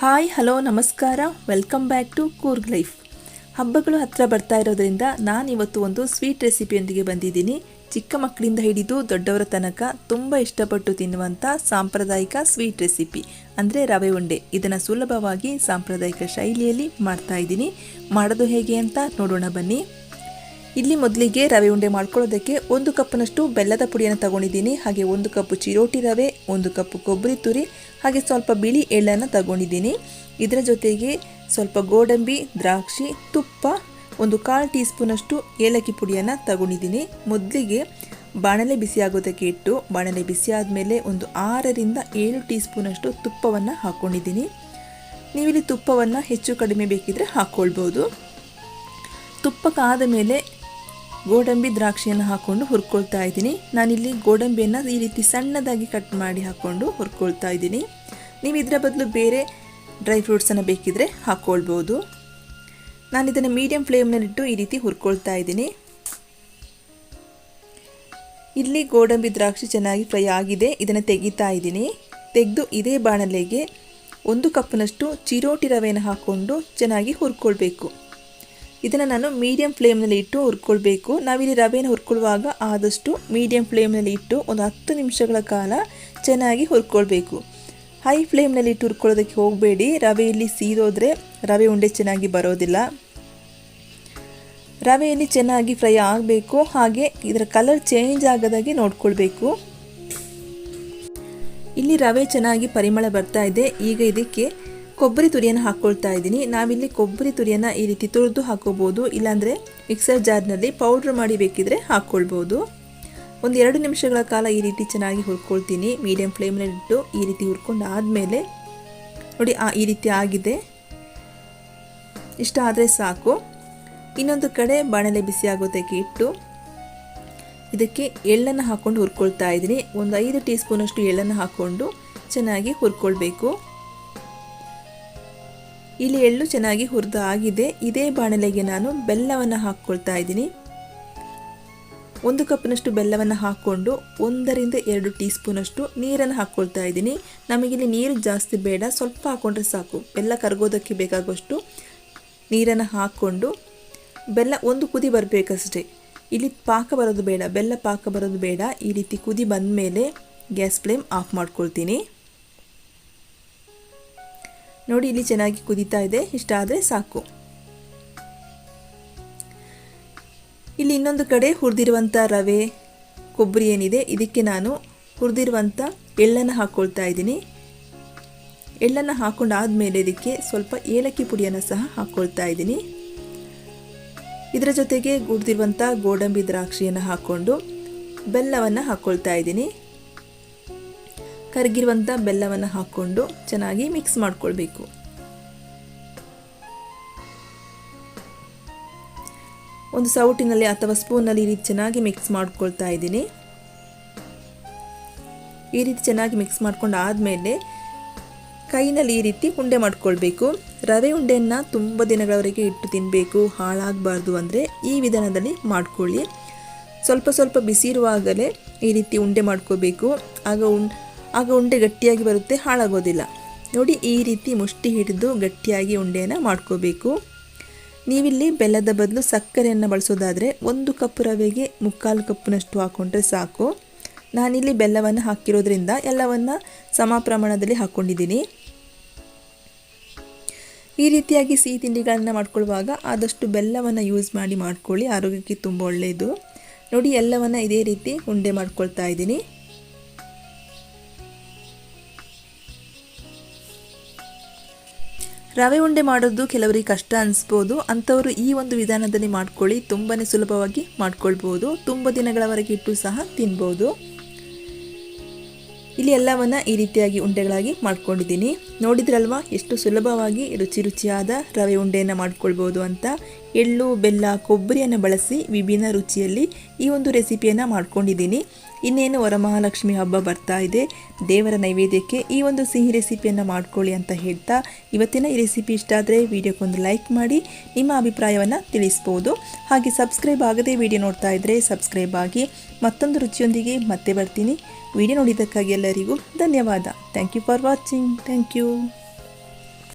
Hi, hello, ನಮಸ್ಕಾರ. Welcome back to Coorg life ಹಬ್ಬಗಳು ಹತ್ತಿರ ಬರ್ತಾ ಇರೋದ್ರಿಂದ ನಾನಿವತ್ತು ಒಂದು ಸ್ವೀಟ್ ರೆಸಿಪಿಯೊಂದಿಗೆ ಬಂದಿದ್ದೀನಿ. ಚಿಕ್ಕ ಮಕ್ಕಳಿಂದ ಹಿಡಿದು ದೊಡ್ಡವರ ತನಕ ತುಂಬ ಇಷ್ಟಪಟ್ಟು ತಿನ್ನುವಂಥ ಸಾಂಪ್ರದಾಯಿಕ ಸ್ವೀಟ್ ರೆಸಿಪಿ ಅಂದರೆ ರವೆ ಉಂಡೆ. ಇದನ್ನು ಸುಲಭವಾಗಿ ಸಾಂಪ್ರದಾಯಿಕ ಶೈಲಿಯಲ್ಲಿ ಮಾಡ್ತಾ ಇದ್ದೀನಿ. ಮಾಡೋದು ಹೇಗೆ ಅಂತ ನೋಡೋಣ ಬನ್ನಿ. ಇಲ್ಲಿ ಮೊದಲಿಗೆ ರವೆ ಉಂಡೆ ಮಾಡ್ಕೊಳ್ಳೋದಕ್ಕೆ ಒಂದು ಕಪ್ನಷ್ಟು ಬೆಲ್ಲದ ಪುಡಿಯನ್ನು ತಗೊಂಡಿದ್ದೀನಿ. ಹಾಗೆ ಒಂದು ಕಪ್ ಚಿರೋಟಿ ರವೆ, ಒಂದು ಕಪ್ ಕೊಬ್ಬರಿ ತುರಿ, ಹಾಗೆ ಸ್ವಲ್ಪ ಬಿಳಿ ಎಳ್ಳನ್ನು ತಗೊಂಡಿದ್ದೀನಿ. ಇದರ ಜೊತೆಗೆ ಸ್ವಲ್ಪ ಗೋಡಂಬಿ, ದ್ರಾಕ್ಷಿ, ತುಪ್ಪ, ಒಂದು ಕಾಲು ಟೀ ಸ್ಪೂನಷ್ಟು ಏಲಕ್ಕಿ ಪುಡಿಯನ್ನು ತಗೊಂಡಿದ್ದೀನಿ. ಮೊದಲಿಗೆ ಬಾಣಲೆ ಬಿಸಿ ಆಗೋದಕ್ಕೆ ಇಟ್ಟು, ಬಾಣಲೆ ಬಿಸಿ ಆದಮೇಲೆ ಒಂದು ಆರರಿಂದ ಏಳು ಟೀ ಸ್ಪೂನಷ್ಟು ತುಪ್ಪವನ್ನು ಹಾಕ್ಕೊಂಡಿದ್ದೀನಿ ನೀವಿಲ್ಲಿ ತುಪ್ಪವನ್ನು ಹೆಚ್ಚು ಕಡಿಮೆ ಬೇಕಿದ್ರೆ ಹಾಕ್ಕೊಳ್ಬೋದು. ತುಪ್ಪಕ್ಕಾದ ಮೇಲೆ ಗೋಡಂಬಿ ದ್ರಾಕ್ಷಿಯನ್ನು ಹಾಕೊಂಡು ಹುರ್ಕೊಳ್ತಾ ಇದ್ದೀನಿ. ನಾನಿಲ್ಲಿ ಗೋಡಂಬಿಯನ್ನು ಈ ರೀತಿ ಸಣ್ಣದಾಗಿ ಕಟ್ ಮಾಡಿ ಹಾಕ್ಕೊಂಡು ಹುರ್ಕೊಳ್ತಾ ಇದ್ದೀನಿ. ನೀವು ಇದರ ಬದಲು ಬೇರೆ ಡ್ರೈ ಫ್ರೂಟ್ಸನ್ನು ಬೇಕಿದ್ರೆ ಹಾಕ್ಕೊಳ್ಬೋದು ನಾನು ಇದನ್ನು ಮೀಡಿಯಂ ಫ್ಲೇಮ್ನಲ್ಲಿಟ್ಟು ಈ ರೀತಿ ಹುರ್ಕೊಳ್ತಾ ಇದ್ದೀನಿ. ಇಲ್ಲಿ ಗೋಡಂಬಿ ದ್ರಾಕ್ಷಿ ಚೆನ್ನಾಗಿ ಫ್ರೈ ಆಗಿದೆ. ಇದನ್ನು ತೆಗಿತಾ ಇದ್ದೀನಿ. ತೆಗೆದು ಇದೇ ಬಾಣಲೆಗೆ ಒಂದು ಕಪ್ನಷ್ಟು ಚಿರೋಟಿ ರವೆಯನ್ನು ಹಾಕ್ಕೊಂಡು ಚೆನ್ನಾಗಿ ಹುರ್ಕೊಳ್ಬೇಕು. ಇದನ್ನು ನಾನು ಮೀಡಿಯಂ ಫ್ಲೇಮ್ನಲ್ಲಿ ಇಟ್ಟು ಹುರ್ಕೊಳ್ಬೇಕು. ನಾವಿಲ್ಲಿ ರವೆನ ಹುರ್ಕೊಳ್ಳುವಾಗ ಆದಷ್ಟು ಮೀಡಿಯಂ ಫ್ಲೇಮ್ನಲ್ಲಿ ಇಟ್ಟು ಒಂದು ಹತ್ತು ನಿಮಿಷಗಳ ಕಾಲ ಚೆನ್ನಾಗಿ ಹುರ್ಕೊಳ್ಬೇಕು. ಹೈ ಫ್ಲೇಮ್ನಲ್ಲಿ ಇಟ್ಟು ಹುರ್ಕೊಳ್ಳೋದಕ್ಕೆ ಹೋಗಬೇಡಿ. ರವೆಯಲ್ಲಿ ಸೀದೋದ್ರೆ ರವೆ ಉಂಡೆ ಚೆನ್ನಾಗಿ ಬರೋದಿಲ್ಲ. ರವೆಯಲ್ಲಿ ಚೆನ್ನಾಗಿ ಫ್ರೈ ಆಗಬೇಕು. ಹಾಗೆ ಇದರ ಕಲರ್ ಚೇಂಜ್ ಆಗದಾಗೆ ನೋಡ್ಕೊಳ್ಬೇಕು. ಇಲ್ಲಿ ರವೆ ಚೆನ್ನಾಗಿ ಪರಿಮಳ ಬರ್ತಾ ಇದೆ. ಈಗ ಇದಕ್ಕೆ ಕೊಬ್ಬರಿ ತುರಿಯನ್ನು ಹಾಕ್ಕೊಳ್ತಾ ಇದ್ದೀನಿ. ನಾವಿಲ್ಲಿ ಕೊಬ್ಬರಿ ತುರಿಯನ್ನು ಈ ರೀತಿ ತುರಿದು ಹಾಕೋಬೋದು. ಇಲ್ಲಾಂದರೆ ಮಿಕ್ಸರ್ ಜಾರ್ನಲ್ಲಿ ಪೌಡ್ರ್ ಮಾಡಿ ಬೇಕಿದ್ರೆ ಹಾಕ್ಕೊಳ್ಬೋದು ಒಂದು ಎರಡು ನಿಮಿಷಗಳ ಕಾಲ ಈ ರೀತಿ ಚೆನ್ನಾಗಿ ಹುರ್ಕೊಳ್ತೀನಿ. ಮೀಡಿಯಂ ಫ್ಲೇಮ್ನಲ್ಲಿಟ್ಟು ಈ ರೀತಿ ಹುರ್ಕೊಂಡು ಆದಮೇಲೆ ನೋಡಿ, ಆ ಈ ರೀತಿ ಆಗಿದೆ. ಇಷ್ಟ ಆದರೆ ಸಾಕು. ಇನ್ನೊಂದು ಕಡೆ ಬಾಣಲೆ ಬಿಸಿ ಆಗೋದಕ್ಕೆ ಇಟ್ಟು ಇದಕ್ಕೆ ಎಳ್ಳನ್ನು ಹಾಕ್ಕೊಂಡು ಹುರ್ಕೊಳ್ತಾ ಇದ್ದೀನಿ. ಒಂದು ಐದು ಟೀ ಸ್ಪೂನಷ್ಟು ಎಳ್ಳನ್ನು ಹಾಕ್ಕೊಂಡು ಚೆನ್ನಾಗಿ ಹುರ್ಕೊಳ್ಬೇಕು. ಇಲ್ಲಿ ಎಳ್ಳು ಚೆನ್ನಾಗಿ ಹುರಿದು ಆಗಿದೆ. ಇದೇ ಬಾಣಲೆಗೆ ನಾನು ಬೆಲ್ಲವನ್ನು ಹಾಕ್ಕೊಳ್ತಾ ಇದ್ದೀನಿ. ಒಂದು ಕಪ್ನಷ್ಟು ಬೆಲ್ಲವನ್ನು ಹಾಕ್ಕೊಂಡು ಒಂದರಿಂದ ಎರಡು ಟೀ ಸ್ಪೂನಷ್ಟು ನೀರನ್ನು ಹಾಕ್ಕೊಳ್ತಾ ಇದ್ದೀನಿ. ನಮಗಿಲ್ಲಿ ನೀರು ಜಾಸ್ತಿ ಬೇಡ. ಸ್ವಲ್ಪ ಹಾಕ್ಕೊಂಡ್ರೆ ಸಾಕು. ಬೆಲ್ಲ ಕರಗೋದಕ್ಕೆ ಬೇಕಾಗುವಷ್ಟು ನೀರನ್ನು ಹಾಕ್ಕೊಂಡು ಬೆಲ್ಲ ಒಂದು ಕುದಿ ಬರಬೇಕಷ್ಟೇ. ಇಲ್ಲಿ ಪಾಕ ಬರೋದು ಬೇಡ. ಬೆಲ್ಲ ಪಾಕ ಬರೋದು ಬೇಡ. ಈ ರೀತಿ ಕುದಿ ಬಂದ ಮೇಲೆ ಗ್ಯಾಸ್ ಫ್ಲೇಮ್ ಆಫ್ ಮಾಡ್ಕೊಳ್ತೀನಿ. ನೋಡಿ, ಇಲ್ಲಿ ಚೆನ್ನಾಗಿ ಕುದೀತಾ ಇದೆ. ಇಷ್ಟ ಆದರೆ ಸಾಕು. ಇಲ್ಲಿ ಇನ್ನೊಂದು ಕಡೆ ಹುರಿದಿರುವಂಥ ರವೆ, ಕೊಬ್ಬರಿ ಏನಿದೆ, ಇದಕ್ಕೆ ನಾನು ಹುರಿದಿರುವಂಥ ಎಳ್ಳನ್ನು ಹಾಕ್ಕೊಳ್ತಾ ಇದ್ದೀನಿ. ಎಳ್ಳನ್ನು ಹಾಕೊಂಡಾದಮೇಲೆ ಇದಕ್ಕೆ ಸ್ವಲ್ಪ ಏಲಕ್ಕಿ ಪುಡಿಯನ್ನು ಸಹ ಹಾಕ್ಕೊಳ್ತಾ ಇದ್ದೀನಿ. ಇದರ ಜೊತೆಗೆ ಹುರಿದಿರುವಂಥ ಗೋಡಂಬಿ ದ್ರಾಕ್ಷಿಯನ್ನು ಹಾಕ್ಕೊಂಡು ಬೆಲ್ಲವನ್ನು ಹಾಕ್ಕೊಳ್ತಾ ಇದ್ದೀನಿ. ಕರಗಿರುವಂಥ ಬೆಲ್ಲವನ್ನು ಹಾಕ್ಕೊಂಡು ಚೆನ್ನಾಗಿ ಮಿಕ್ಸ್ ಮಾಡ್ಕೊಳ್ಬೇಕು. ಒಂದು ಸೌಟಿನಲ್ಲಿ ಅಥವಾ ಸ್ಪೂನಲ್ಲಿ ಈ ರೀತಿ ಚೆನ್ನಾಗಿ ಮಿಕ್ಸ್ ಮಾಡ್ಕೊಳ್ತಾ ಇದ್ದೀನಿ. ಈ ರೀತಿ ಚೆನ್ನಾಗಿ ಮಿಕ್ಸ್ ಮಾಡ್ಕೊಂಡು ಆದಮೇಲೆ ಕೈನಲ್ಲಿ ಈ ರೀತಿ ಉಂಡೆ ಮಾಡ್ಕೊಳ್ಬೇಕು. ರವೆ ಉಂಡೆಯನ್ನು ತುಂಬ ದಿನಗಳವರೆಗೆ ಇಟ್ಟು ತಿನ್ನಬೇಕು ಹಾಳಾಗಬಾರ್ದು ಅಂದರೆ ಈ ವಿಧಾನದಲ್ಲಿ ಮಾಡ್ಕೊಳ್ಳಿ. ಸ್ವಲ್ಪ ಸ್ವಲ್ಪ ಬಿಸಿ ಇರುವಾಗಲೇ ಈ ರೀತಿ ಉಂಡೆ ಮಾಡ್ಕೋಬೇಕು ಆಗ ಉಂಡೆ ಆಗ ಉಂಡೆ ಗಟ್ಟಿಯಾಗಿ ಬರುತ್ತೆ, ಹಾಳಾಗೋದಿಲ್ಲ. ನೋಡಿ, ಈ ರೀತಿ ಮುಷ್ಟಿ ಹಿಡಿದು ಗಟ್ಟಿಯಾಗಿ ಉಂಡೆಯನ್ನು ಮಾಡ್ಕೋಬೇಕು. ನೀವಿಲ್ಲಿ ಬೆಲ್ಲದ ಬದಲು ಸಕ್ಕರೆಯನ್ನು ಬಳಸೋದಾದರೆ ಒಂದು ಕಪ್ ರವೆಗೆ ಮುಕ್ಕಾಲು ಕಪ್ನಷ್ಟು ಹಾಕ್ಕೊಂಡ್ರೆ ಸಾಕು. ನಾನಿಲ್ಲಿ ಬೆಲ್ಲವನ್ನು ಹಾಕಿರೋದ್ರಿಂದ ಎಲ್ಲವನ್ನು ಸಮ ಪ್ರಮಾಣದಲ್ಲಿ ಹಾಕ್ಕೊಂಡಿದ್ದೀನಿ ಈ ರೀತಿಯಾಗಿ ಸಿಹಿ ತಿಂಡಿಗಳನ್ನು ಮಾಡ್ಕೊಳ್ಳುವಾಗ ಆದಷ್ಟು ಬೆಲ್ಲವನ್ನು ಯೂಸ್ ಮಾಡಿ ಮಾಡ್ಕೊಳ್ಳಿ. ಆರೋಗ್ಯಕ್ಕೆ ತುಂಬ ಒಳ್ಳೆಯದು. ನೋಡಿ, ಎಲ್ಲವನ್ನು ಇದೇ ರೀತಿ ಉಂಡೆ ಮಾಡ್ಕೊಳ್ತಾ ಇದ್ದೀನಿ. ರವೆ ಉಂಡೆ ಮಾಡೋದು ಕೆಲವರಿಗೆ ಕಷ್ಟ ಅನಿಸ್ಬೋದು. ಅಂಥವರು ಈ ಒಂದು ವಿಧಾನದಲ್ಲಿ ಮಾಡ್ಕೊಳ್ಳಿ ತುಂಬಾ ಸುಲಭವಾಗಿ ಮಾಡ್ಕೊಳ್ಬೋದು. ತುಂಬ ದಿನಗಳವರೆಗೆ ಇಟ್ಟು ಸಹ ತಿನ್ಬೋದು. ಇಲ್ಲಿ ಎಲ್ಲವನ್ನ ಈ ರೀತಿಯಾಗಿ ಉಂಡೆಗಳಾಗಿ ಮಾಡ್ಕೊಂಡಿದ್ದೀನಿ. ನೋಡಿದ್ರಲ್ವಾ, ಎಷ್ಟು ಸುಲಭವಾಗಿ ರುಚಿ ರುಚಿಯಾದ ರವೆ ಉಂಡೆಯನ್ನು ಮಾಡ್ಕೊಳ್ಬೋದು ಅಂತ. ಎಳ್ಳು, ಬೆಲ್ಲ, ಕೊಬ್ಬರಿಯನ್ನು ಬಳಸಿ ವಿಭಿನ್ನ ರುಚಿಯಲ್ಲಿ ಈ ಒಂದು ರೆಸಿಪಿಯನ್ನು ಮಾಡ್ಕೊಂಡಿದ್ದೀನಿ. ಇನ್ನೇನು ವರಮಹಾಲಕ್ಷ್ಮಿ ಹಬ್ಬ ಬರ್ತಾ ಇದೆ, ದೇವರ ನೈವೇದ್ಯಕ್ಕೆ ಈ ಒಂದು ಸಿಹಿ ರೆಸಿಪಿಯನ್ನು ಮಾಡ್ಕೊಳ್ಳಿ ಅಂತ ಹೇಳ್ತಾ ಇವತ್ತಿನ ಈ ರೆಸಿಪಿ ಇಷ್ಟ ಆದರೆ ವಿಡಿಯೋಕ್ಕೊಂದು ಲೈಕ್ ಮಾಡಿ, ನಿಮ್ಮ ಅಭಿಪ್ರಾಯವನ್ನು ತಿಳಿಸ್ಬೋದು. ಹಾಗೆ ಸಬ್ಸ್ಕ್ರೈಬ್ ಆಗದೆ ವಿಡಿಯೋ ನೋಡ್ತಾ ಇದ್ದರೆ ಸಬ್ಸ್ಕ್ರೈಬ್ ಆಗಿ ಮತ್ತೊಂದು ರುಚಿಯೊಂದಿಗೆ ಮತ್ತೆ ಬರ್ತೀನಿ. ವಿಡಿಯೋ ನೋಡಿದ್ದಕ್ಕಾಗಿ ಎಲ್ಲರಿಗೂ ಧನ್ಯವಾದ. Thank you for watching thank you